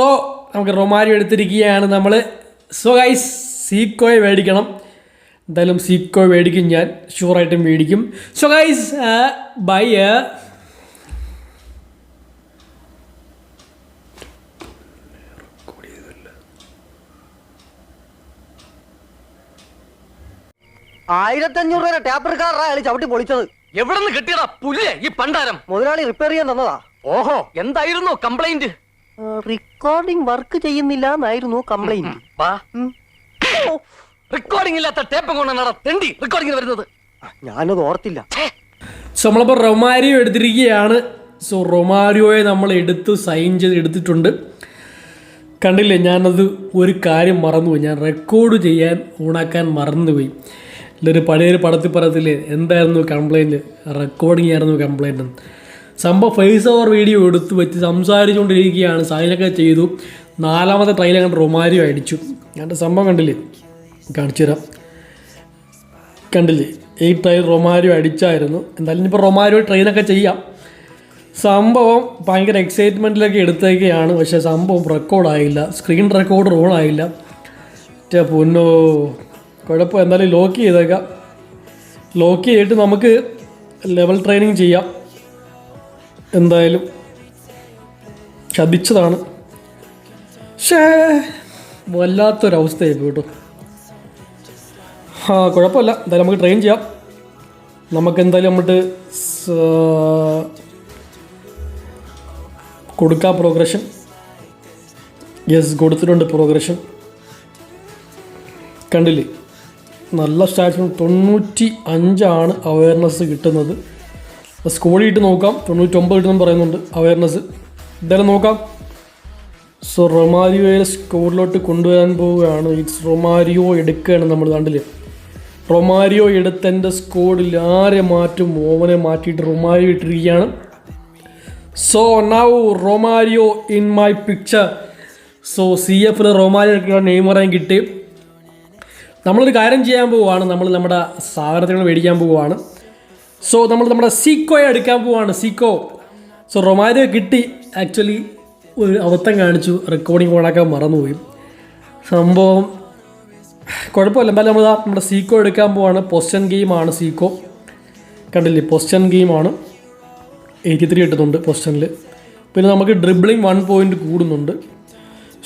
So നമുക്ക് റൊമാരി എടുത്തിരിക്കുകയാണ് നമ്മൾ സോ ഗൈസ് സീക്കോയെ മേടിക്കണം. എന്തായാലും സീക്കോ മേടിക്കും ഞാൻ. ഷുവറായിട്ടും മേടിക്കും. സോ ഗൈസ് ബൈ ആയിരത്തഞ്ഞൂറ് രൂപ ടാപ്പ് എടുക്കാറാ അയാൾ ചവിട്ടി പൊളിച്ചത്. എവിടെ നിന്ന് കിട്ടിയടാ പുല്ലേ ഈ പണ്ടാരം? മുതലാളി റിപ്പയർ ചെയ്യാൻ തന്നതാ. ഓഹോ എന്തായിരുന്നു കംപ്ലൈന്റ് റെക്കോർഡിംഗ് വർക്ക് ചെയ്യുന്നില്ല എന്നായിരുന്നു കംപ്ലൈന്റ് വാ. റെക്കോർഡിംഗ് ഇല്ലാത്ത ടേപ്പ് കൊണ്ടാണ് തെണ്ടി റെക്കോർഡിംഗ് വരുന്നത്. ഞാനത് ഓർത്തില്ല. സോ നമ്മളിപ്പോൾ റൊമാരിയോ എടുത്തിരിക്കുകയാണ്. സോ റൊമാരിയോയെ നമ്മൾ എടുത്ത് സൈൻ ചെയ്ത് എടുത്തിട്ടുണ്ട്. കണ്ടില്ലേ ഞാനത് ഒരു കാര്യം മറന്നുപോയി. ഞാൻ റെക്കോർഡ് ചെയ്യാൻ ഓണാക്കാൻ മറന്നുപോയി. ഇല്ലൊരു പഴയൊരു പടത്തിൽ പറയത്തില്ലേ എന്തായിരുന്നു കംപ്ലൈന്റ് റെക്കോർഡിംഗ് ആയിരുന്നു കംപ്ലൈന്റ് സംഭവം ഫേസ് ഓവർ വീഡിയോ എടുത്ത് വെച്ച് സംസാരിച്ചുകൊണ്ടിരിക്കുകയാണ്. സൈനൊക്കെ ചെയ്തു. നാലാമത്തെ ട്രെയിൻ കണ്ട് റൊമാരിയോ അടിച്ചു. എന്റെ സംഭവം കണ്ടില്ലേ? കാണിച്ചു തരാം. കണ്ടില്ലേ? ഈ ട്രെയിൽ റൊമാരിയോ അടിച്ചായിരുന്നു. എന്തായാലും ഇപ്പോൾ റൊമാരിയോ ട്രെയിനൊക്കെ ചെയ്യാം. സംഭവം ഭയങ്കര എക്സൈറ്റ്മെന്റിലൊക്കെ എടുത്തേക്കെയാണ് പക്ഷേ സംഭവം റെക്കോർഡായില്ല സ്ക്രീൻ റെക്കോർഡ് റോളായില്ല മറ്റേ പൊന്നോ. കുഴപ്പം എന്തായാലും ലോക്ക് ചെയ്തേക്കാം. ലോക്ക് ചെയ്തിട്ട് നമുക്ക് ലെവൽ ട്രെയിനിങ് ചെയ്യാം. എന്തായാലും ചതിച്ചതാണ് പക്ഷേ വല്ലാത്തൊരവസ്ഥയായി കേട്ടോ. ആ കുഴപ്പമില്ല. എന്തായാലും നമുക്ക് ട്രെയിൻ ചെയ്യാം. നമുക്ക് എന്തായാലും അങ്ങോട്ട് കൊടുക്കാം പ്രോഗ്രഷൻ യെസ് കൊടുത്തിട്ടുണ്ട് പ്രോഗ്രഷൻ കണ്ടില്ലേ? നല്ല സ്റ്റാറ്റ്സ് തൊണ്ണൂറ്റി അഞ്ചാണ് അവയർനെസ് കിട്ടുന്നത്. സ്കോളിൽ ഇട്ട് നോക്കാം. തൊണ്ണൂറ്റൊമ്പത് ഇട്ടെന്ന് പറയുന്നുണ്ട് അവയർനെസ് എന്തായാലും നോക്കാം. സോ റൊമാരിയോയെ സ്കൂളിലോട്ട് കൊണ്ടുവരാൻ പോവുകയാണ്. ഇറ്റ്സ് റൊമാരിയോ എടുക്കുകയാണ് നമ്മൾ കണ്ടില്ല? റൊമാരിയോ എടുത്തെന്റെ സ്കോഡിൽ ആരെ മാറ്റും? ഓവനെ മാറ്റിയിട്ട് റൊമാരിയോ ഇട്ടിരിക്കുകയാണ്. So now Romario in my picture so C എഫിൽ റൊമാരിയോ നെയ്മറേയും കിട്ടി. നമ്മളൊരു കാര്യം ചെയ്യാൻ പോവുകയാണ്. നമ്മൾ നമ്മുടെ സാധനങ്ങൾ മേടിക്കാൻ പോവുകയാണ്. സോ നമ്മൾ നമ്മുടെ സീക്കോയെ എടുക്കാൻ പോവാണ്. സീക്കോ സോ റൊമാരിയോ കിട്ടി. ആക്ച്വലി ഒരു അബദ്ധം കാണിച്ചു. റെക്കോർഡിംഗ് ഓണാക്കാൻ മറന്നുപോയി. സംഭവം കുഴപ്പമില്ല. എന്തായാലും നമ്മൾ നമ്മുടെ സീക്കോ എടുക്കാൻ പോവാണ്. പൊസ്റ്റൻ ഗെയിമാണ് സീക്കോ കണ്ടില്ലേ? പൊസ്റ്റൻ ഗെയിമാണ് എയ്റ്റി ത്രീ കിട്ടുന്നുണ്ട് പൊസ്റ്റനിൽ പിന്നെ നമുക്ക് ഡ്രിബ്ലിംഗ് വൺ പോയിന്റ് കൂടുന്നുണ്ട്.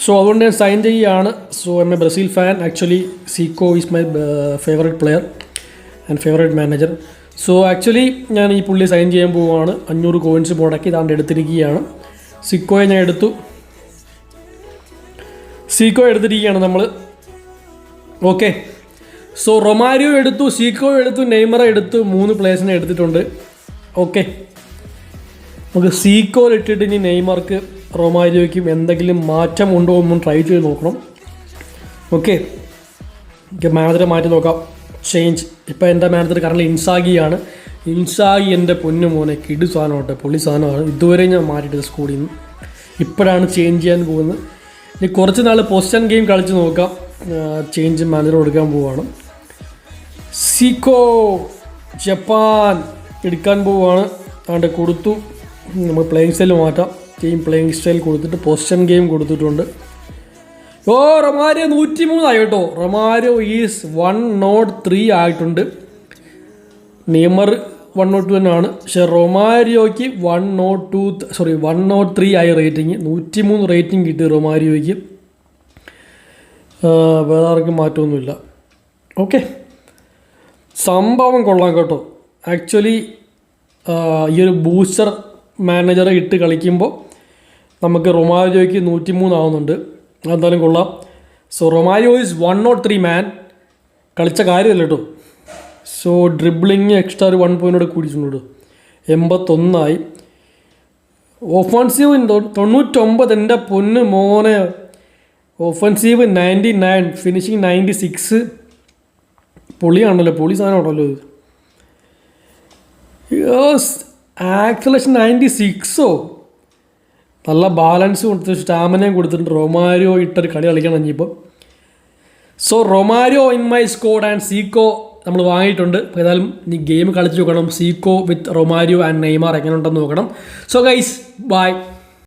സോ അതുകൊണ്ട് ഞാൻ സൈൻ ചെയ്യുകയാണ്. So M A Brazil fan actually Zico is my favourite player and favourite manager so actually ഞാൻ ഈ പുള്ളി സൈൻ ചെയ്യാൻ പോവുകയാണ് അഞ്ഞൂറ് കോയിൻസ് മുടക്കി താണ്ട് എടുത്തിരിക്കുകയാണ്. സിക്കോയെ ഞാൻ എടുത്തു. സീക്കോ എടുത്തിരിക്കുകയാണ് നമ്മൾ ഓക്കെ സോ റൊമാരിയോ എടുത്തു സീക്കോ എടുത്തു നെയ്മറ എടുത്തു മൂന്ന് പ്ലേസിനെ എടുത്തിട്ടുണ്ട്. ഓക്കെ നമുക്ക് സീക്കോയിൽ ഇട്ടിട്ട് ഇനി നെയ്മർക്ക് റൊമാരിയോയ്ക്കും എന്തെങ്കിലും മാറ്റം ഉണ്ടോ എന്നും ട്രൈ ചെയ്ത് നോക്കണം. ഓക്കെ മാനേജറെ മാറ്റി നോക്കാം. ചേഞ്ച് ഇപ്പോൾ എന്റെ മാനേജർ കറണ്ട് ഇൻസാഗിയാണ് ഇൻസാഗി എന്റെ പൊന്നു മോനെ കിടു സാധനമാട്ടെ പൊളി സാധനമാണ് ഇതുവരെ ഞാൻ മാറ്റിയിട്ട് സ്കൂളിൽ നിന്ന്. ഇപ്പോഴാണ് ചേഞ്ച് ചെയ്യാൻ പോകുന്നത്. ഇനി കുറച്ച് നാൾ പൊസ്റ്റൻ ഗെയിം കളിച്ച് നോക്കാം. ചേഞ്ച് മാനേജർ കൊടുക്കാൻ പോവുകയാണ് സിക്കോ ജപ്പാൻ എടുക്കാൻ പോവുകയാണ് അതുകൊണ്ട് കൊടുത്തു. നമ്മൾ പ്ലേയിങ് സ്റ്റൈൽ മാറ്റാം. ടീം പ്ലേയിങ് സ്റ്റൈൽ കൊടുത്തിട്ട് പൊസിഷൻ ഗെയിം കൊടുത്തിട്ടുണ്ട്. ഓ റൊമാരിയോ നൂറ്റി മൂന്നായി കേട്ടോ. Romario is one nought three ആയിട്ടുണ്ട്. നെയ്മർ വൺ നോട്ട് ടു തന്നെയാണ്. പക്ഷെ റൊമാരിയോയ്ക്ക് one nought two sorry one nought three ആയി റേറ്റിംഗ് നൂറ്റി മൂന്ന് റേറ്റിംഗ് കിട്ടി റൊമാരിയോയ്ക്ക്. വേറെ ആർക്കും മാറ്റമൊന്നുമില്ല. ഓക്കെ സംഭവം കൊള്ളാം കേട്ടോ. ആക്ച്വലി ഈ ഒരു ബൂസ്റ്റർ മാനേജറെ ഇട്ട് കളിക്കുമ്പോൾ നമുക്ക് റൊമാരിയോയ്ക്ക് നൂറ്റി മൂന്നാവുന്നുണ്ട് അതെന്തായാലും കൊള്ളാം. So Romario is one nought three man കളിച്ച കാര്യമല്ല കേട്ടോ സോ ഡ്രിബിളിങ് എക്സ്ട്രാ ഒരു വൺ പോയിന്റ് കൂടിയിട്ടുണ്ട് കേട്ടോ എൺപത്തൊന്നായി. ഓഫൻസീവ് തൊണ്ണൂറ്റൊമ്പത് എന്റെ പൊന്ന് മോനെ. Offensive ninety nine finishing ninety six പൊളിയാണല്ലോ പൊളി സാധനമാണല്ലോ ഇത്. ആക്സലേഷൻ നയന്റി സിക്സോ നല്ല ബാലൻസ് കൊടുത്ത് സ്റ്റാമിനയും കൊടുത്തിട്ടുണ്ട്. റൊമാരിയോ ഇട്ടൊരു കളി കളിക്കണം ഇനിയിപ്പോൾ so Romario in my squad and Zico നമ്മൾ വാങ്ങിയിട്ടുണ്ട്. ഏതായാലും ഇനി ഗെയിം കളിച്ച് നോക്കണം. Zico with Romario and Neymar എങ്ങനെ ഉണ്ടെന്ന് നോക്കണം. So guys bye